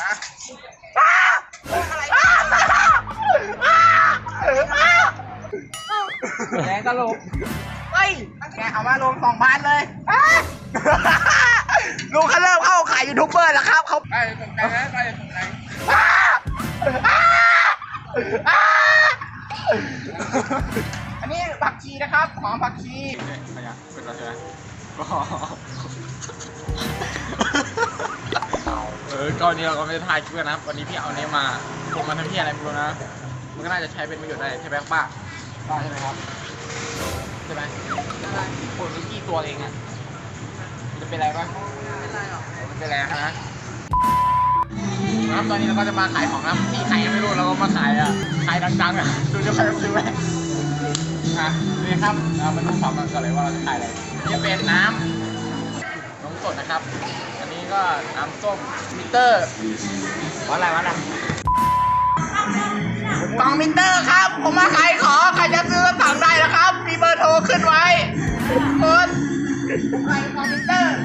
นะอ้าอะไรแรงตลกเฮ้ยแกเอามาลงสองพันเลยอ้าลุงเขาเริ่มเข้าขายยูทูบเบอร์แล้วครับเขาใครสนใจนะใครสนใจอ้าอ้าอ้าอันนี้ผักชีนะครับหอมผักชีเนี่ยอะไรอะเป็นอะไรนะก็เออก็วันนี้เราก็ไม่ได้ถ่ายคลิปกันนะครับ วันนี้พี่เอาเนี้ยมาผมมาทำพี่อะไรไม่รู้นะ มันก็น่าจะใช้เป็นประโยชน์ได้ใช่ไหมป้าป้าใช่ไหมครับ ใช่ไหมคนนี้กี่ตัวเองอะมันจะเป็นอะไรปะไม่เป็นไรหรอกมันเป็นอะไรนะครับตอนนี้เราก็จะมาขายของนะครับที่ขายยังไม่รู้เราก็มาขายอะ ขายดังๆอะดูจะใครจะซื้อไหมอะนี่ครับเรามาดูของกันก่อนเลยว่าเราจะขายอะไรนี่เป็นน้ำน้ำสดนะครับอั นนี้ก็น้ำส้มมิเตอร์วัดอะไรวัดอะไรกล่องมิเตอร์ครับ ผมมาขายของใครจะซื้อสั่งได้นะครับ มีเบอร์โทรขึ้นไว้คนขายกล่องมิเตอร์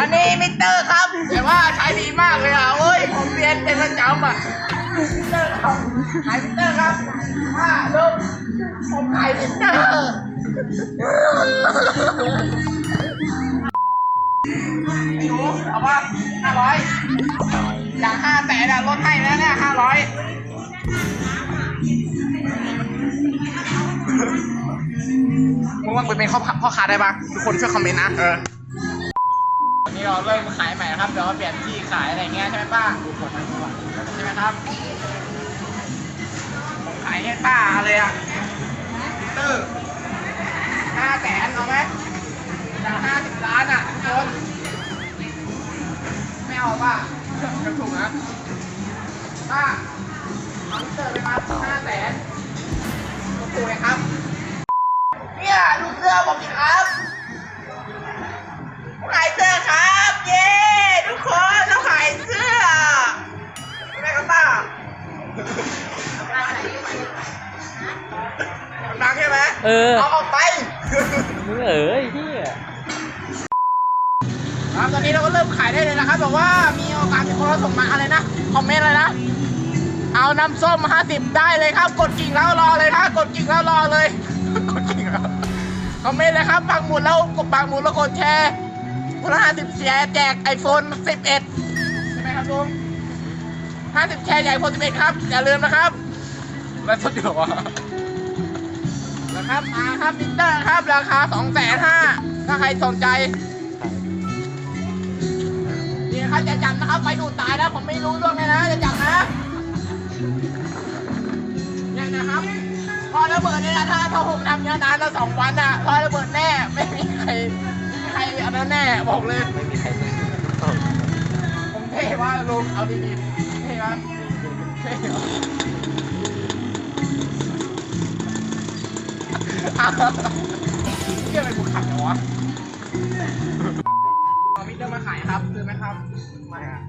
อันนี้มิเตอร์ครับแต่ว่าใช้ดีมากเลยอะโอ้ยผมเรียนเป็นประจำอะมิเตอร์ครับขายมิเตอร์ครับว่าลูกผมขายมิเตอร์ ว่าห้าร้อยอย่างห้าแสนอะลดให้แล้วเนี่ยห้าร้อยมึงว่ามึงเป็นพ่อพ่อค้าได้ปะทุกคนช่วยคอมเมนต์นะเออวันนี้เราเริ่มขายใหม่นะครับเดี๋ยวเราเปลี่ยนที่ขายอะไรเงี้ยใช่ไหมป้าใช่ไหมครับขายให้ป้าเลยอะมิเตอร์ห้าแสนเอาไหมจากห้าสิบล้านอะทุกคน ไม่เอาป้าจะถูกนะป้าเอามิเตอร์ไปมาห้าแสนถูกไหมครับ เนี่ยดูเสื้อผมดิครับขายเสื้อครับ เย้ทุกคนเราขายเสื้อใช่ไหมครับป้าดังใช่ไหมเออ เอาออกไปมึงเอ๋ยพี่ครับ ตอนนี้เราก็เริ่มขายได้เลยนะครับบอกว่ามีโอกาสมีคนส่งมาอะไรนะคอมเมนต์อะไรนะเอาน้ำส้ม50 ได้เลยครับ กดกิ่งแล้วรอเลยครับกดกิ่งแล้วรอเลยกดกิ่งแล้วคอมเมนต์เลยครับปักหมุดแล้วกดปักหมุดแล้วกดแชร์คนละ50แชร์แจกไอโฟน11ใช่ไหมครับลุง50แชร์ใหญ่โฟน11ครับอย่าลืมนะครับแล้วสุดเดี๋ยวอะนะครับมาครับมิเตอร์ครับราคา2 5 0 0 0ถ้าใครสนใจ นะครับจะจับนะครับไปดูตายนะผมไม่รู้ด้วยนะจะจับนะเนี่ยนะครับ พอระเบิดเนี่ยนะถ้าถ้าผมทำเยอะนานแล้วสองวันอะพอระเบิดแน่ไม่มีใครใครอันนั้นแน่บอกเลยไม่มีใครผมเท่ว่าลุงเอาดีๆเท่ครับเท่เหรออ้าวเที่ยอะไรกู เอามิเตอร์มาขายครับซื้อไหมครับไม่อะ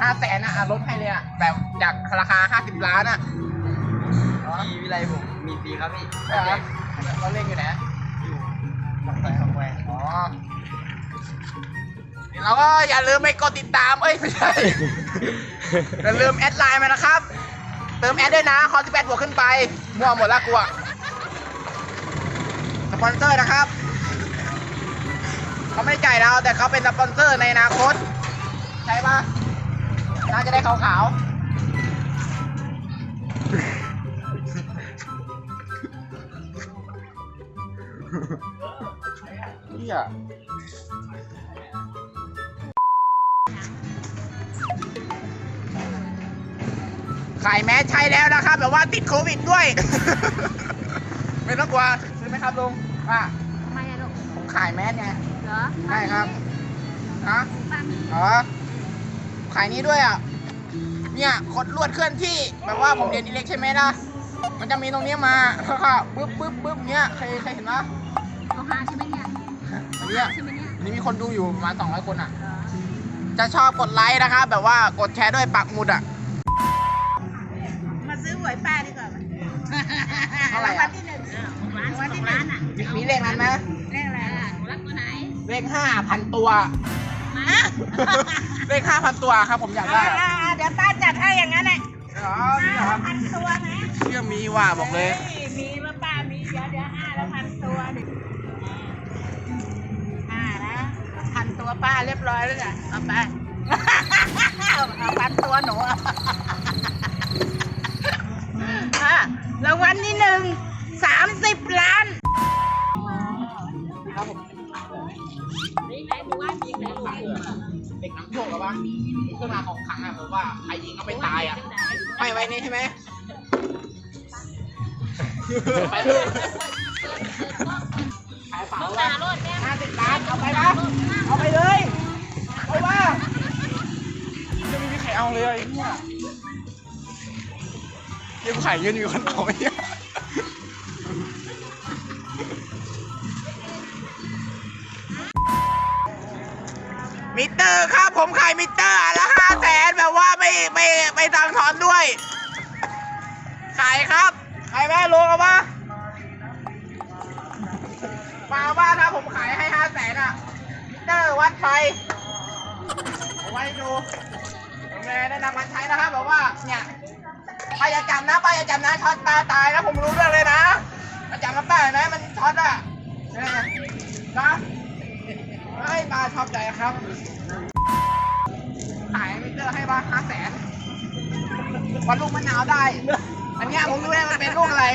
ห้าแสนอะอะลดให้เลยอะแบบจากราคาห้าสิบล้านอะพี่วิไลผมมีฟรีครับพี่ใช่ไหมเราเล่นอยู่ไหนอยู่บางแสนบางแควอ๋อเราก็อย่าลืมไปกดติดตาม เอ้ยไม่ใช่ อย่าลืมแอดไลน์มานะครับ เติมแอดด้วยนะคอสิบแปดบวกขึ้นไป มั่วหมดละกูอะสปอนเซอร์นะครับ เขาไม่ได้จ่ายเราแต่เขาเป็นสปอนเซอร์ในอนาคตใช่ปะน่าจะได้ขาวๆเฮียขายแมสใช้แล้วนะครับแบบว่าติดโควิดด้วย ไม่ต้องกลัวซื้อไหมครับลุงอะทำไมอะลูกผมขายแมสไง เหรอใช่ครับฮะป้ามีอ๋อขายนี้ด้วยอะ เนี่ยกดลวดเคลื่อนที่ แบบว่าผมเรียนอิเล็กใช่ไหมล่ะ มันจะมีตรงเนี้ยมาแล้วก็ปึ๊บปึ๊บปึ๊บเนี้ยเคยเคยเห็นปะเอาหาใช่ไหมเนี่ยอันเนี้ยใช่ไหมเนี่ยนี่มีคนดูอยู่ประมาณ200 คนอะเหรอจะชอบกดไลค์นะครับแบบว่ากดแชร์ด้วยปักหมุดอะ มาซื้อหวยป้าดีกว่าไหมเท่าไหร่วัอะนที่หนึ่งร้านวันที่ร้านอะมีมีเลขนั้นไหมเลข เลขห้าพันตัวมาเลขห้าพันตัวครับผมอยากได้อะอ่าๆเดี๋ยวป้าจัดให้อย่างนั้นแหละอ๋อนี่เหรอห้าละพันตัวนะเชื่อมีว่าบอกเลย ฮ้มีมาป้ามีเดี๋ยวเดี๋ยวห้าละพันตัวดิห้านะพันตัวป้าเรียบร้อยแล้วเนี่ยเอาไป เอาพันตัวหนูอะรางวัลที่หนึ่งสามสิบล้านนี่ เครื่องรางของขลังอะผมว่าใครยิงก็ไม่ตายอะไม่ไว้นี่ใช่ไหมไปเลยขายเปล่าต้องวะหารถแม่ห้าสิบล้านเอาไปปะเอาไปเลยเอาปะจะไม่มีใครเอาเลยไอ้เนี่ยยังขายยืนอยู่คนเดียวเนี่ยมิเตอร์ครับผมขายมิเตอร์อันละห้า ไม่ไม่ตังถอนด้วย ขายครับ ขายแม่ลงเอาปะมาเอาบ้านนะผมขายให้ห้าแสนอะมิเตอร์วัดไฟเอาไว้ดูผมเลยแนะนำมันใช้นะครับบอกว่า เนี่ยป้าอย่าจำนะป้าอย่าจำนะช็อตตาตายนะผมรู้เรื่องเลยนะมาจำนะป้าเห็นไหมมันช็อตอะเนี่ยนะเฮ้ป้าชอบใจครับ ขายมิเตอร์ให้บ้าห้าแสน วัดลูกมะนาวได้ อันเนี้ยผมรู้แล้วมันเป็นลูกอะไร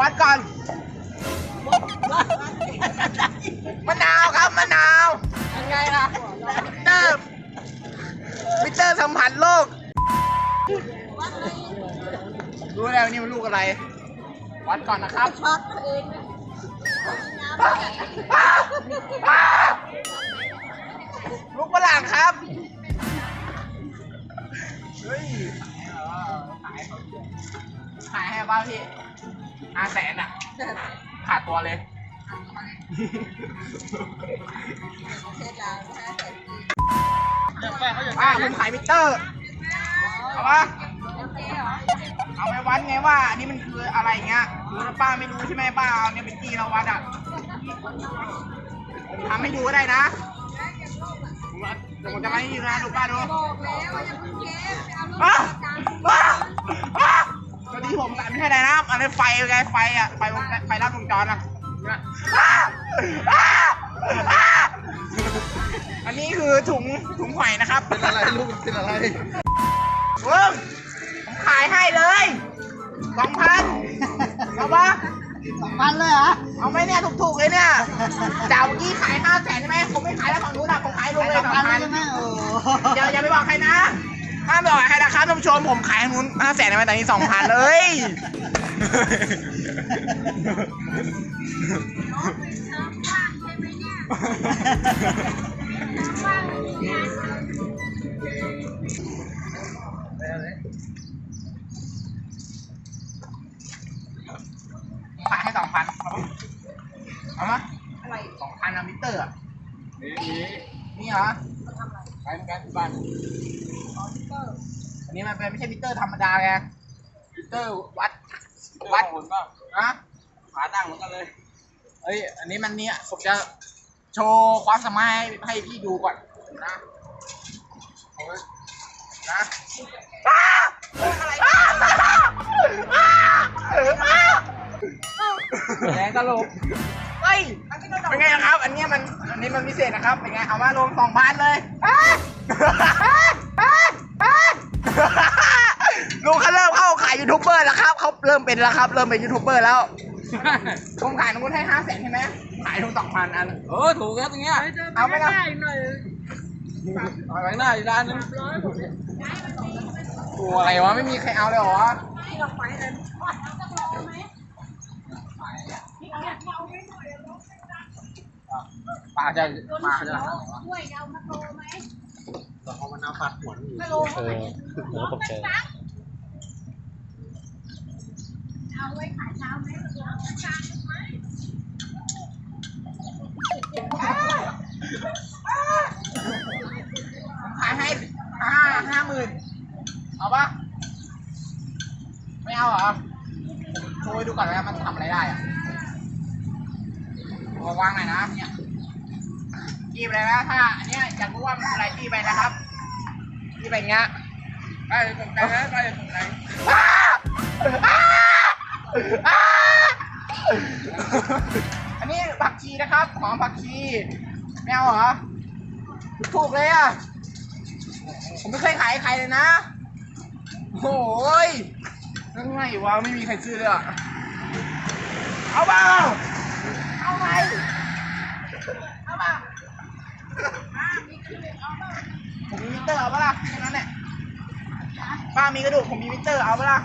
วัดก่อน มะนาวครับมะนาวยังไงล่ะมิเตอร์มิเตอร์สัมผัสโลก รู้แล้วนี่มันลูกอะไร วัดก่อนนะครับ ช็อตตัวเองนะลูกฝรั่งครับ เฮ้ย ขายให้บ้างพี่ห้าแสนอะ ขาดตัวเลยอ่าผมขายมิเตอร์ เอาปะเอาไปวัดไงว่าอันนี้มันคืออะไรเงี้ยคือถ้าป้าไม่รู้ใช่ไหมป้าเอาเนี่ยเป็นที่เราวัดอะผมทำให้ดูก็ได้นะผมว่า เดี๋ยวผมจะมาให้ดูนะดูป้าดูบอกแล้วว่าอย่าเพิ่งเก็บไปเอาลูกอ้าตามอ้าอ้าพอดีผมใส่ไม่ใช่ไหนนะอันนี้ไฟไงไฟอะไฟวงไฟลัดวงจรอะเนี่ยอ้าอ้าอ้าอันนี้คือถุงถุงหอยนะครับ เป็นอะไรลูกเป็นอะไรเวิ้งผมขายให้เลยสองพันเอาปะ สองพันเลยเหรอเอาไหมเนี่ยถูกๆเลยเนี่ยจ่าเมื่อกี้ขายห้าแสนใช่ไหมผมไม่ขายแล้วฝั่งนู้นอะผมขายลงเลยสองพันใช่ไหมโอ้อย่าอย่าไปบอกใครนะห้ามไปบอกใครนะครับท่านผู้ชมผมขายทางนู้นห้าแสนได้ไหมแต่นี่สองพันเลยขายให้สองพันเอาปะ เอามาอะไรสองพันอะมิเตอร์อะนี่นี่นี่เหรอไปเหมือนกันที่บ้านอันนี้มันเป็นไม่ใช่มิเตอร์ธรรมดาไงมิเตอร์วัด วัดหมุนก็นะขาตั้งเหมือนกันเลย เอ้ย อันนี้มันเนี่ยผมจะโชว์ความสามารถให้ให้พี่ดูก่อนนะเอาไว้นะอ้าอะไรอ้าอ้าอ้า แรงตลกเฮ้ยเป็นไงนะครับ อันเนี้ยมัน อันนี้มันพิเศษนะครับ เป็นไง เอามาลงสองพันเลยอ้าอ้าอ้าลุงเขาเริ่มเข้าขายยูทูบเบอร์แล้วครับ เขาเริ่มเป็นแล้วครับ เริ่มเป็นยูทูบเบอร์แล้วผมขายน้องคุณให้ห้าแสนใช่ไหม ขายทุกสองพันอัน เออ ถูกแล้วตรงเนี้ย เอาไหมล่ะเอาไปหน้าอีกด้านนึงตัวอะไรวะ ไม่มีใครเอาเลยเหรอ ปลาจะปลาจะด้วยเอามาโตไหมสองพันเอาฟัดหัวอยู่ไม่โตเออหัวตกใจเอาไว้ขายเช้าไหมเอาไว้กลางไหม ขายให้ห้าห้าหมื่นเอาปะไม่เอาเหรอโชว์ให้ดูก่อนว่ามันทำอะไรได้อะเอามาวางหน่อยนะเนี่ยกี้ไปแล้วนะถ้าอันเนี้ยอยากรู้ว่ามันคืออะไรที่ไปนะครับที่ไปเงี้ยไปสนใจนะไปสนใจอ้าอ้าอ้าอันนี้ผักชีนะครับหอมผักชีแมวเหรอถูกเลยอะผมไม่เคยขายใครเลยนะโอ้ยนั่นไงวะไม่มีใครซื้อเลยอะเอาเปล่าเอาไหมเอาเปล่า ผมมีมิเตอร์เอาปะล่ะแค่นั้นแหละป้ามีกระดูกผมมีมิเตอร์เอาปะล่ะ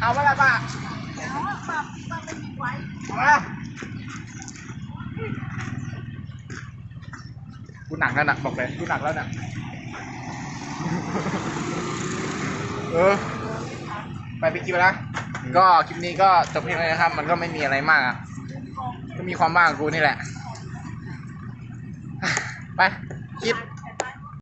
เอาปะล่ะป้าเอาปะล่ะกูหนักแล้วหนักบอกเลยกูหนักแล้วหนักเออไปไปกินไปนะก็คลิปนี้ก็จบเพียงเท่านี้นะครับ มันก็ไม่มีอะไรมากอะก็มีความบ้าของกูนี่แหละ ไปคิด